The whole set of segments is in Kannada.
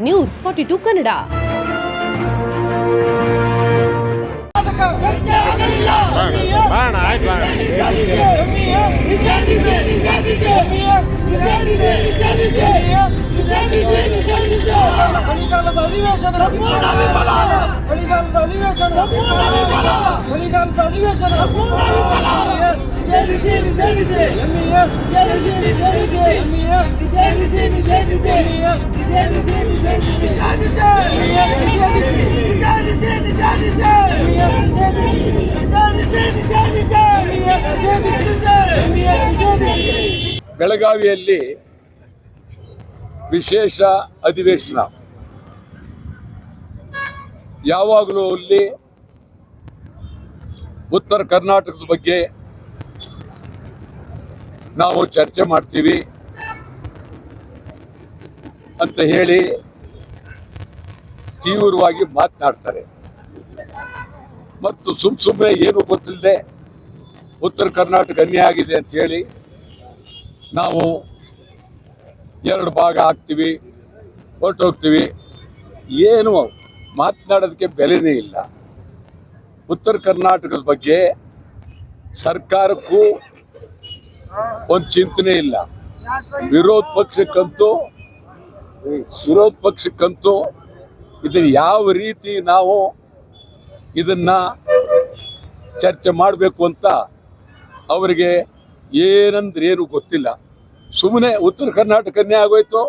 News forty two Kannada ಬಾಣ ಆಯ್ತು ಬಾಣ ಚಳಿಗಾಲದ ಅಧಿವೇಶನ ಚಳಿಗಾಲದ ಅಧಿವೇಶನ ಚಳಿಗಾಲದ ಅಧಿವೇಶನ ಬೆಳಗಾವಿಯಲ್ಲಿ ವಿಶೇಷ ಅಧಿವೇಶನ ಯಾವಾಗಲೂ ಅಲ್ಲಿ ಉತ್ತರ ಕರ್ನಾಟಕದ ಬಗ್ಗೆ ನಾವು ಚರ್ಚೆ ಮಾಡ್ತೀವಿ ಅಂತ ಹೇಳಿ ತೀವ್ರವಾಗಿ ಮಾತನಾಡ್ತಾರೆ. ಮತ್ತು ಸುಮ್ ಸುಮ್ಮನೆ ಏನು ಗೊತ್ತಿಲ್ಲದೆ ಉತ್ತರ ಕರ್ನಾಟಕ ಅನ್ಯಾಯ ಆಗಿದೆ ಅಂತ ಹೇಳಿ ನಾವು ಎರಡು ಭಾಗ ಹಾಕ್ತೀವಿ, ಹೊರಟೋಗ್ತೀವಿ. ಏನು ಮಾತನಾಡೋದಕ್ಕೆ ಬೆಲೆನೇ ಇಲ್ಲ. ಉತ್ತರ ಕರ್ನಾಟಕದ ಬಗ್ಗೆ ಸರ್ಕಾರಕ್ಕೂ ಒಂದು ಚಿಂತನೆ ಇಲ್ಲ. ವಿರೋಧ ಪಕ್ಷಕ್ಕಂತೂ ವಿರೋಧ ಪಕ್ಷಕ್ಕಂತೂ ಇದನ್ನ ಯಾವ ರೀತಿ ನಾವು ಇದನ್ನ ಚರ್ಚೆ ಮಾಡಬೇಕು ಅಂತ ಅವರಿಗೆ ಏನಂದ್ರೆ ಏನು ಗೊತ್ತಿಲ್ಲ. ಸುಮ್ಮನೆ ಉತ್ತರ ಕರ್ನಾಟಕನೇ ಆಗೋಯ್ತು,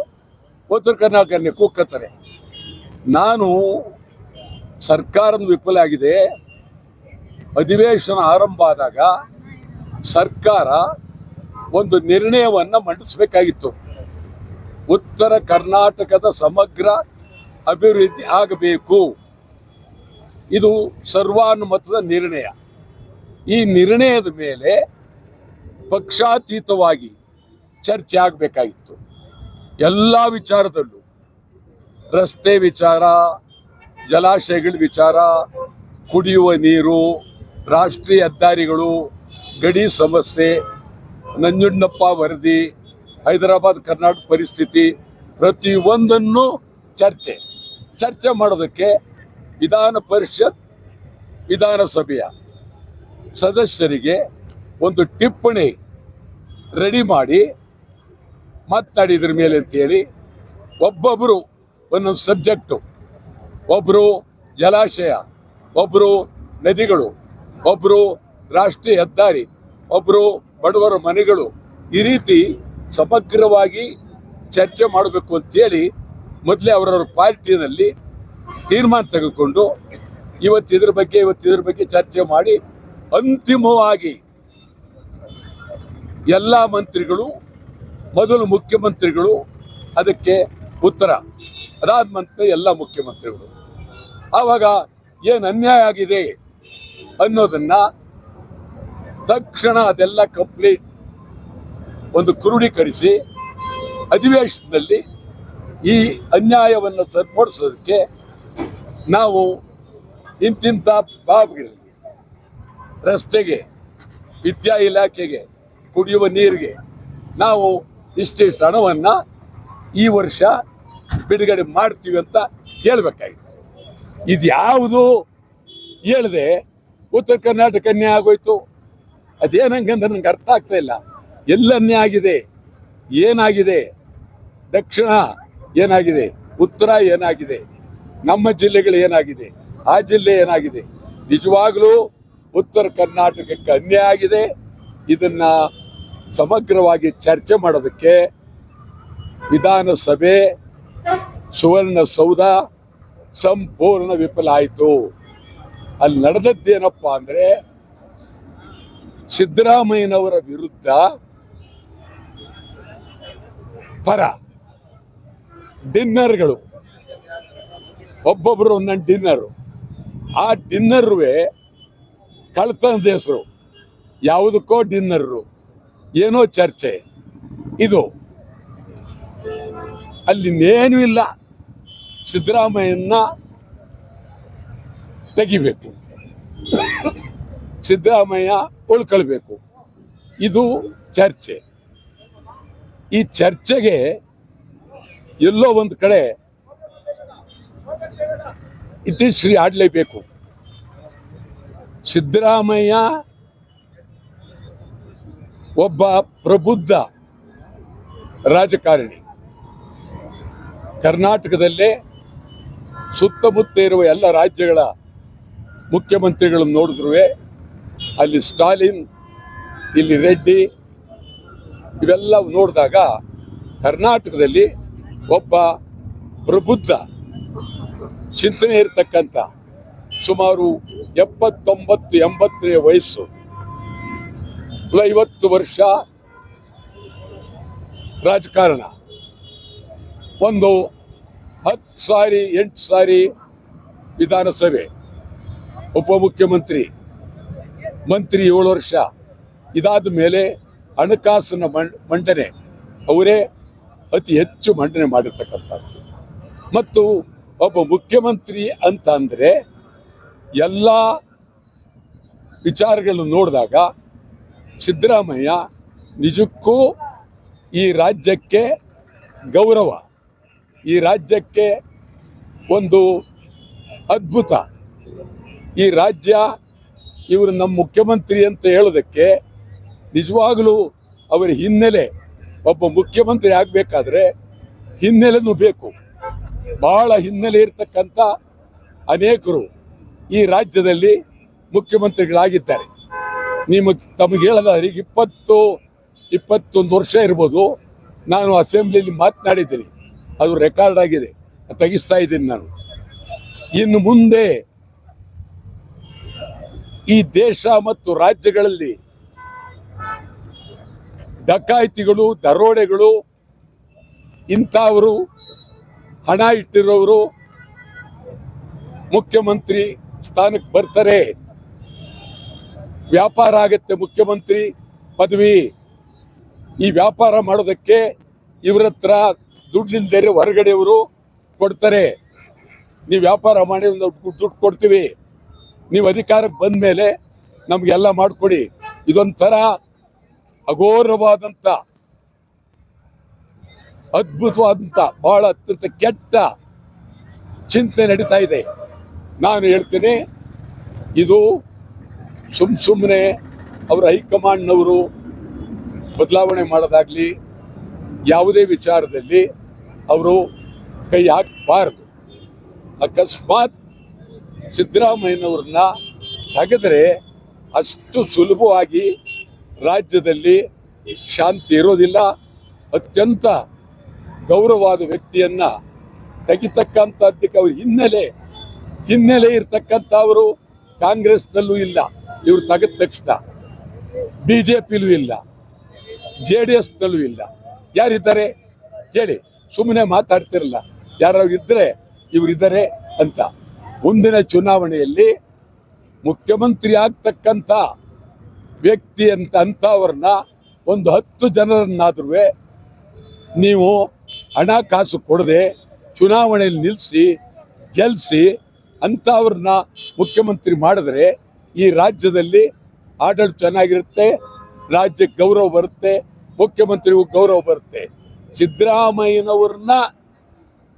ಉತ್ತರ ಕರ್ನಾಟಕನೇ ಕೂಕ್ಕತ್ತಾರೆ. ನಾನು ಸರ್ಕಾರದ ವಿಫಲ ಆಗಿದೆ. ಅಧಿವೇಶನ ಆರಂಭ ಆದಾಗ ಸರ್ಕಾರ ಒಂದು ನಿರ್ಣಯವನ್ನು ಮಂಡಿಸಬೇಕಾಗಿತ್ತು. ಉತ್ತರ ಕರ್ನಾಟಕದ ಸಮಗ್ರ ಅಭಿವೃದ್ಧಿ ಆಗಬೇಕು. ಇದು ಸರ್ವಾನುಮತದ ನಿರ್ಣಯ. ಈ ನಿರ್ಣಯದ ಮೇಲೆ ಪಕ್ಷಾತೀತವಾಗಿ ಚರ್ಚೆ ಆಗಬೇಕಾಗಿತ್ತು. ಎಲ್ಲ ವಿಚಾರದಲ್ಲೂ ರಸ್ತೆ ವಿಚಾರ, ಜಲಾಶಯಗಳ ವಿಚಾರ, ಕುಡಿಯುವ ನೀರು, ರಾಷ್ಟ್ರೀಯ ಹೆದ್ದಾರಿಗಳು, ಗಡಿ ಸಮಸ್ಯೆ, ನಂಜುಂಡಪ್ಪ ವರದಿ, ಹೈದರಾಬಾದ್, ಕರ್ನಾಟಕ ಪರಿಸ್ಥಿತಿ, ಪ್ರತಿಯೊಂದನ್ನು ಚರ್ಚೆ. ಚರ್ಚೆ ಮಾಡೋದಕ್ಕೆ ವಿಧಾನ ಪರಿಷತ್, ವಿಧಾನಸಭೆಯ ಸದಸ್ಯರಿಗೆ ಒಂದು ಟಿಪ್ಪಣಿ ರೆಡಿ ಮಾಡಿ ಮಾತನಾಡಿದ್ರ ಮೇಲೆ ಅಂತೇಳಿ ಒಬ್ಬೊಬ್ಬರು ಒಂದೊಂದು ಸಬ್ಜೆಕ್ಟು. ಒಬ್ಬರು ಜಲಾಶಯ ಒಬ್ಬರು ನದಿಗಳು ಒಬ್ಬರು ರಾಷ್ಟ್ರೀಯ ಹೆದ್ದಾರಿ ಒಬ್ಬರು ಬಡವರ ಮನೆಗಳು ಈ ರೀತಿ ಸಮಗ್ರವಾಗಿ ಚರ್ಚೆ ಮಾಡಬೇಕು ಅಂತೇಳಿ ಮೊದಲೇ ಅವರವ್ರ ಪಾರ್ಟಿನಲ್ಲಿ ತೀರ್ಮಾನ ತೆಗೆದುಕೊಂಡು ಇವತ್ತು ಇದ್ರ ಬಗ್ಗೆ, ಇವತ್ತು ಇದ್ರ ಬಗ್ಗೆ ಚರ್ಚೆ ಮಾಡಿ ಅಂತಿಮವಾಗಿ ಎಲ್ಲ ಮಂತ್ರಿಗಳು, ಮೊದಲು ಮುಖ್ಯಮಂತ್ರಿಗಳು ಅದಕ್ಕೆ ಉತ್ತರ. ಅದಾದ ಮಂತ್ರ, ಎಲ್ಲ ಮುಖ್ಯಮಂತ್ರಿಗಳು. ಆವಾಗ ಏನು ಅನ್ಯಾಯ ಆಗಿದೆ ಅನ್ನೋದನ್ನ ತಕ್ಷಣ ಅದೆಲ್ಲ ಕಂಪ್ಲೀಟ್ ಒಂದು ಕ್ರೋಢೀಕರಿಸಿ ಅಧಿವೇಶನದಲ್ಲಿ ಈ ಅನ್ಯಾಯವನ್ನು ಸರಿಪಡಿಸೋದಕ್ಕೆ ನಾವು ಇಂತಿಂಥ ಬಾಬ್ಗಳಿಗೆ ರಸ್ತೆಗೆ, ವಿದ್ಯಾ ಇಲಾಖೆಗೆ ಕುಡಿಯುವ ನೀರಿಗೆ ನಾವು ಇಷ್ಟಿಷ್ಟು ಹಣವನ್ನು ಈ ವರ್ಷ ಬಿಡುಗಡೆ ಮಾಡ್ತೀವಿ ಅಂತ ಹೇಳಬೇಕಾಗಿತ್ತು ಇದು ಯಾವುದು ಹೇಳಿದೆ ಉತ್ತರ ಕರ್ನಾಟಕ ಅನ್ಯಾಯ ಆಗೋಯ್ತು. ಅದೇನಂಗಂದ್ರೆ ನನಗೆ ಅರ್ಥ ಆಗ್ತಾ ಇಲ್ಲ. ಎಲ್ಲ ಅನ್ಯಾಯ ಆಗಿದೆ. ಏನಾಗಿದೆ? ದಕ್ಷಿಣ ಏನಾಗಿದೆ? ಉತ್ತರ ಏನಾಗಿದೆ? ನಮ್ಮ ಜಿಲ್ಲೆಗಳು ಏನಾಗಿದೆ? ಆ ಜಿಲ್ಲೆ ಏನಾಗಿದೆ? ನಿಜವಾಗಲೂ ಉತ್ತರ ಕರ್ನಾಟಕಕ್ಕೆ ಅನ್ಯಾಯ ಆಗಿದೆ. ಇದನ್ನು ಸಮಗ್ರವಾಗಿ ಚರ್ಚೆ ಮಾಡೋದಕ್ಕೆ ವಿಧಾನಸಭೆ ಸುವರ್ಣಸೌಧ ಸಂಪೂರ್ಣ ವಿಫಲ ಆಯಿತು. ಅಲ್ಲಿ ನಡೆದದ್ದೇನಪ್ಪ ಅಂದರೆ, ಸಿದ್ದರಾಮಯ್ಯನವರ ವಿರುದ್ಧ ಪರ ಡಿನ್ನರ್ಗಳು. ಒಬ್ಬೊಬ್ಬರು ಒಂದೊಂದು ಡಿನ್ನರು. ಆ ಡಿನ್ನರ್ವೇ ಕಳ್ತನದ ಹೆಸರು. ಯಾವುದಕ್ಕೋ ಡಿನ್ನರು. ಏನೋ ಚರ್ಚೆ. ಇದು. ಅಲ್ಲಿ ಇನ್ನೇನೂ ಇಲ್ಲ. ಸಿದ್ದರಾಮಯ್ಯನ ತೆಗಿಬೇಕು. ಸಿದ್ದರಾಮಯ್ಯ ಉಳ್ಕೊಳ್ಬೇಕು. ಇದು ಚರ್ಚೆ. ಈ ಚರ್ಚೆಗೆ ಎಲ್ಲೋ ಒಂದು ಕಡೆ ಇತಿಶ್ರೀ ಆಡಲೇಬೇಕು. ಸಿದ್ದರಾಮಯ್ಯ ಒಬ್ಬ ಪ್ರಬುದ್ಧ ರಾಜಕಾರಣಿ. ಕರ್ನಾಟಕದಲ್ಲೇ ಸುತ್ತಮುತ್ತ ಇರುವ ಎಲ್ಲ ರಾಜ್ಯಗಳ ಮುಖ್ಯಮಂತ್ರಿಗಳನ್ನು ನೋಡಿದ್ರು ಅಲ್ಲಿ ಸ್ಟಾಲಿನ್, ಇಲ್ಲಿ ರೆಡ್ಡಿ ಇವೆಲ್ಲ ನೋಡಿದಾಗ ಕರ್ನಾಟಕದಲ್ಲಿ ಒಬ್ಬ ಪ್ರಬುದ್ಧ, ಚಿಂತನೆ ಇರತಕ್ಕಂಥ ಸುಮಾರು ಎಪ್ಪತ್ತೊಂಬತ್ತು, ಎಂಬತ್ತನೇ ವಯಸ್ಸು ಐವತ್ತು ವರ್ಷ ರಾಜಕಾರಣ. ಒಂದು ಹತ್ತು ಸಾರಿ, ಎಂಟು ಸಾರಿ ವಿಧಾನಸಭೆ, ಉಪಮುಖ್ಯಮಂತ್ರಿ, ಮಂತ್ರಿ ಏಳು ವರ್ಷ. ಇದಾದ ಮೇಲೆ ಹಣಕಾಸಿನ ಮಂಡನೆ, ಅವರೇ ಅತಿ ಹೆಚ್ಚು ಮಂಡನೆ ಮಾಡಿರ್ತಕ್ಕಂಥದ್ದು. ಮತ್ತು ಒಬ್ಬ ಮುಖ್ಯಮಂತ್ರಿ ಅಂತ ಅಂದರೆ ಎಲ್ಲ ವಿಚಾರಗಳನ್ನು ನೋಡಿದಾಗ ಸಿದ್ದರಾಮಯ್ಯ ನಿಜಕ್ಕೂ ಈ ರಾಜ್ಯಕ್ಕೆ ಗೌರವ. ಈ ರಾಜ್ಯಕ್ಕೆ ಒಂದು ಅದ್ಭುತ. ಈ ರಾಜ್ಯ ಇವರು ನಮ್ಮ ಮುಖ್ಯಮಂತ್ರಿ ಅಂತ ಹೇಳೋದಕ್ಕೆ ನಿಜವಾಗಲೂ ಅವರ ಹಿನ್ನೆಲೆ ಒಬ್ಬ ಮುಖ್ಯಮಂತ್ರಿ ಆಗಬೇಕಾದ್ರೆ ಹಿನ್ನೆಲೆನೂ ಬೇಕು. ಬಹಳ ಹಿನ್ನೆಲೆ ಇರತಕ್ಕಂಥ ಅನೇಕರು ಈ ರಾಜ್ಯದಲ್ಲಿ ಮುಖ್ಯಮಂತ್ರಿಗಳಾಗಿದ್ದಾರೆ. ನಿಮಗೆ ತಮಗೆ ಹೇಳೋದಾದ್ರೆ ಈಗ ಇಪ್ಪತ್ತು, ಇಪ್ಪತ್ತೊಂದು ವರ್ಷ ಇರ್ಬೋದು. ನಾನು ಅಸೆಂಬ್ಲಿಯಲ್ಲಿ ಮಾತನಾಡಿದ್ದೀನಿ. ಅದು ರೆಕಾರ್ಡ್ ಆಗಿದೆ. ತೆಗಿಸ್ತಾ ಇದ್ದೀನಿ ನಾನು. ಇನ್ನು ಮುಂದೆ ಈ ದೇಶ ಮತ್ತು ರಾಜ್ಯಗಳಲ್ಲಿ ಡಕಾಯಿತಿಗಳು, ದರೋಡೆಗಳು, ಇಂಥವರು ಹಣ ಇಟ್ಟಿರೋರು ಮುಖ್ಯಮಂತ್ರಿ ಸ್ಥಾನಕ್ಕೆ ಬರ್ತಾರೆ. ವ್ಯಾಪಾರ ಆಗತ್ತೆ ಮುಖ್ಯಮಂತ್ರಿ ಪದವಿ. ಈ ವ್ಯಾಪಾರ ಮಾಡೋದಕ್ಕೆ ಇವರತ್ರ ದುಡ್ಡಿಲ್ದರೆ ಹೊರಗಡೆಯವರು ಕೊಡ್ತಾರೆ. ನೀವು ವ್ಯಾಪಾರ ಮಾಡಿ ಒಂದು ದುಡ್ಡು ಕೊಡ್ತೀವಿ. ನೀವು ಅಧಿಕಾರಕ್ಕೆ ಬಂದ ಮೇಲೆ ನಮಗೆಲ್ಲ ಮಾಡಿಕೊಡಿ. ಇದೊಂಥರ ಅಘೋರವಾದಂಥ ಅದ್ಭುತವಾದಂಥ ಬಹಳ ಅತ್ಯಂತ ಕೆಟ್ಟ ಚಿಂತನೆ ನಡೀತಾ ಇದೆ. ನಾನು ಹೇಳ್ತೀನಿ, ಇದು ಸುಮ್ ಸುಮ್ಮನೆ ಅವರ ಹೈಕಮಾಂಡ್ನವರು ಬದಲಾವಣೆ ಮಾಡೋದಾಗಲಿ, ಯಾವುದೇ ವಿಚಾರದಲ್ಲಿ ಅವರು ಕೈ ಹಾಕಬಾರದು. ಅಕಸ್ಮಾತ್ ಸಿದ್ದರಾಮಯ್ಯನವ್ರನ್ನ ತೆಗೆದರೆ ಅಷ್ಟು ಸುಲಭವಾಗಿ ರಾಜ್ಯದಲ್ಲಿ ಶಾಂತಿ ಇರೋದಿಲ್ಲ. ಅತ್ಯಂತ ಗೌರವವಾದ ವ್ಯಕ್ತಿಯನ್ನು ತೆಗಿತಕ್ಕಂಥದ್ದಕ್ಕೆ ಅವ್ರ ಹಿನ್ನೆಲೆ ಹಿನ್ನೆಲೆ ಇರ್ತಕ್ಕಂಥವರು ಕಾಂಗ್ರೆಸ್ನಲ್ಲೂ ಇಲ್ಲ. ಇವ್ರು ತೆಗೆದ ತಕ್ಷಣ ಬಿ ಜೆ ಪಿಲೂ ಇಲ್ಲ, ಜೆ ಡಿ ಎಸ್ನಲ್ಲೂ ಇಲ್ಲ. ಯಾರಿದ್ದಾರೆ? ಹೇಳಿ. ಸುಮ್ಮನೆ ಮಾತಾಡ್ತಿರಲ್ಲ. ಯಾರು ಇದ್ದರೆ ಇವರಿದ್ದಾರೆ ಅಂತ. ಮುಂದಿನ ಚುನಾವಣೆಯಲ್ಲಿ ಮುಖ್ಯಮಂತ್ರಿ ಆಗ್ತಕ್ಕಂಥ ವ್ಯಕ್ತಿ ಅಂತ ಅಂಥವ್ರನ್ನ ಒಂದು ಹತ್ತು ಜನರನ್ನಾದ್ರೂ ನೀವು ಹಣಕಾಸು ಕೊಡದೆ ಚುನಾವಣೆಯಲ್ಲಿ ನಿಲ್ಲಿಸಿ ಗೆಲ್ಲಿಸಿ ಅಂಥವ್ರನ್ನ ಮುಖ್ಯಮಂತ್ರಿ ಮಾಡಿದ್ರೆ ಈ ರಾಜ್ಯದಲ್ಲಿ ಆಡಳಿತ ಚೆನ್ನಾಗಿರುತ್ತೆ, ರಾಜ್ಯಕ್ಕೆ ಗೌರವ ಬರುತ್ತೆ, ಮುಖ್ಯಮಂತ್ರಿಗೂ ಗೌರವ ಬರುತ್ತೆ. ಸಿದ್ದರಾಮಯ್ಯನವ್ರನ್ನ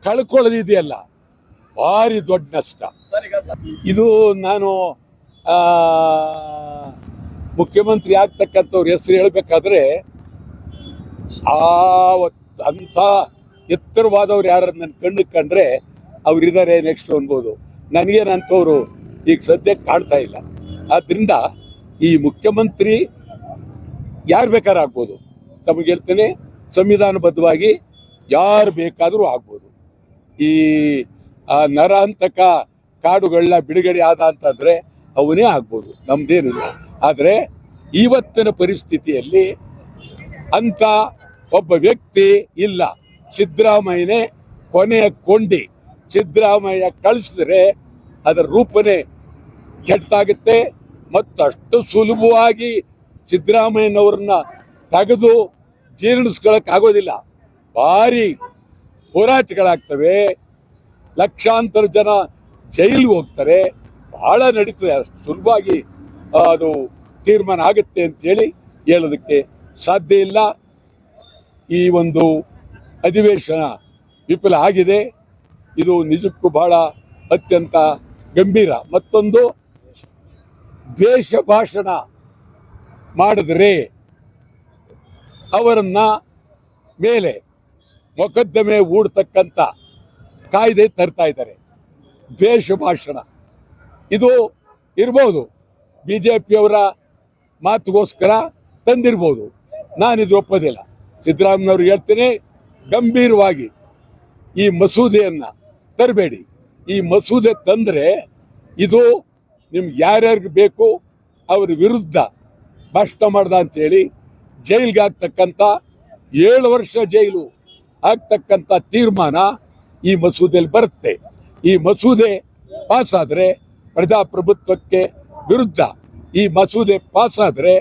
ಕಳ್ಕೊಳ್ಳೋದಿದೆಯಲ್ಲ ಭಾರಿ ದೊಡ್ಡ ನಷ್ಟ. ಇದು ನಾನು ಆ, ಮುಖ್ಯಮಂತ್ರಿ ಆಗ್ತಕ್ಕಂಥವ್ರ ಹೆಸರು ಹೇಳಬೇಕಾದ್ರೆ ಆ ಅಂಥ ಎತ್ತರವಾದವ್ರು ಯಾರು ನನ್ನ ಕಣ್ಣು ಕಂಡ್ರೆ ಅವರಿದ್ದಾರೆ ನೆಕ್ಸ್ಟ್ ಅನ್ಬೋದು. ನನಗೇನಂಥವ್ರು ಈಗ ಸದ್ಯಕ್ಕೆ ಕಾಣ್ತಾ ಇಲ್ಲ. ಆದ್ದರಿಂದ ಈ ಮುಖ್ಯಮಂತ್ರಿ ಯಾರು ಬೇಕಾದ್ರೂ ಆಗ್ಬೋದು? ತಮಗೆ ಹೇಳ್ತೇನೆ ಸಂವಿಧಾನಬದ್ಧವಾಗಿ ಯಾರು ಬೇಕಾದರೂ ಆಗ್ಬೋದು. ಈ ನರಾಂತಕ ಕಾಡುಗಳನ್ನ ಬಿಡುಗಡೆ ಆದ ಅಂತಂದರೆ ಅವನೇ ಆಗ್ಬೋದು ನಮ್ಮದೇನಿಲ್ಲ ಆದರೆ ಇವತ್ತಿನ ಪರಿಸ್ಥಿತಿಯಲ್ಲಿ ಅಂತ ಒಬ್ಬ ವ್ಯಕ್ತಿ ಇಲ್ಲ. ಸಿದ್ದರಾಮಯ್ಯನೇ ಕೊನೆಯ ಕೊಂಡಿ. ಸಿದ್ದರಾಮಯ್ಯ ಕಳಿಸಿದ್ರೆ ಅದರ ರೂಪನೇ ಕೆಟ್ಟಾಗುತ್ತೆ ಮತ್ತಷ್ಟು ಸುಲಭವಾಗಿ ಸಿದ್ದರಾಮಯ್ಯನವ್ರನ್ನ ತೆಗೆದು ಜೀರ್ಣಿಸ್ಕೊಳಕ್ಕಾಗೋದಿಲ್ಲ ಭಾರಿ ಹೋರಾಟಗಳಾಗ್ತವೆ. ಲಕ್ಷಾಂತರ ಜನ ಜೈಲು ಹೋಗ್ತಾರೆ. ಬಹಳ ನಡೀತದೆ. ಸುಲಭವಾಗಿ ಅದು ತೀರ್ಮಾನ ಆಗುತ್ತೆ ಅಂತೇಳಿ ಹೇಳೋದಕ್ಕೆ ಸಾಧ್ಯ ಇಲ್ಲ. ಈ ಒಂದು ಅಧಿವೇಶನ ವಿಫಲ ಆಗಿದೆ. ಇದು ನಿಜಕ್ಕೂ ಬಹಳ ಅತ್ಯಂತ ಗಂಭೀರ. ಮತ್ತೊಂದು ದ್ವೇಷ ಭಾಷಣ ಮಾಡಿದ್ರೆ ಅವರನ್ನ ಮೇಲೆ ಮೊಕದ್ದಮೆ ಹೂಡ್ತಕ್ಕಂಥ ಕಾಯ್ದೆ ತರ್ತಾ ಇದ್ದಾರೆ. ದ್ವೇಷ ಭಾಷಣ. ಇದು ಇರ್ಬೋದು. B J ಪಿಯವರ ಮಾತುಗೋಸ್ಕರ ತಂದಿರ್ಬೋದು. ನಾನಿದು ಒಪ್ಪೋದಿಲ್ಲ. ಸಿದ್ದರಾಮಯ್ಯವ್ರು ಹೇಳ್ತೀನಿ, ಗಂಭೀರವಾಗಿ ಈ ಮಸೂದೆಯನ್ನು ತರಬೇಡಿ. ಈ ಮಸೂದೆ ತಂದರೆ ಇದು ನಿಮ್ಗೆ ಯಾರ್ಯಾರಿಗೆ ಬೇಕು, ಅವ್ರ ವಿರುದ್ಧ ಭಾಷಣ ಮಾಡ್ದ ಅಂತೇಳಿ ಜೈಲ್ಗೆ ಆಗ್ತಕ್ಕಂಥ ಏಳು ವರ್ಷ ಜೈಲು ಆಗ್ತಕ್ಕಂಥ ತೀರ್ಮಾನ ಈ ಮಸೂದೆಯಲ್ಲಿ ಬರುತ್ತೆ. ಈ ಮಸೂದೆ ಪಾಸಾದರೆ ಪ್ರಜಾಪ್ರಭುತ್ವಕ್ಕೆ ವಿರುದ್ಧ. ಈ ಮಸೂದೆ ಪಾಸಾದರೆ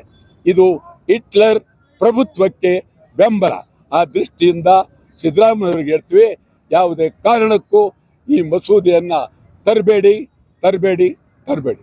ಇದು ಹಿಟ್ಲರ್ ಪ್ರಭುತ್ವಕ್ಕೆ ಬೆಂಬಲ. ಆ ದೃಷ್ಟಿಯಿಂದ ಸಿದ್ದರಾಮಯ್ಯವರಿಗೆ ಹೇಳ್ತೀವಿ, ಯಾವುದೇ ಕಾರಣಕ್ಕೂ ಈ ಮಸೂದೆಯನ್ನು ತರಬೇಡಿ ತರಬೇಡಿ ತರಬೇಡಿ.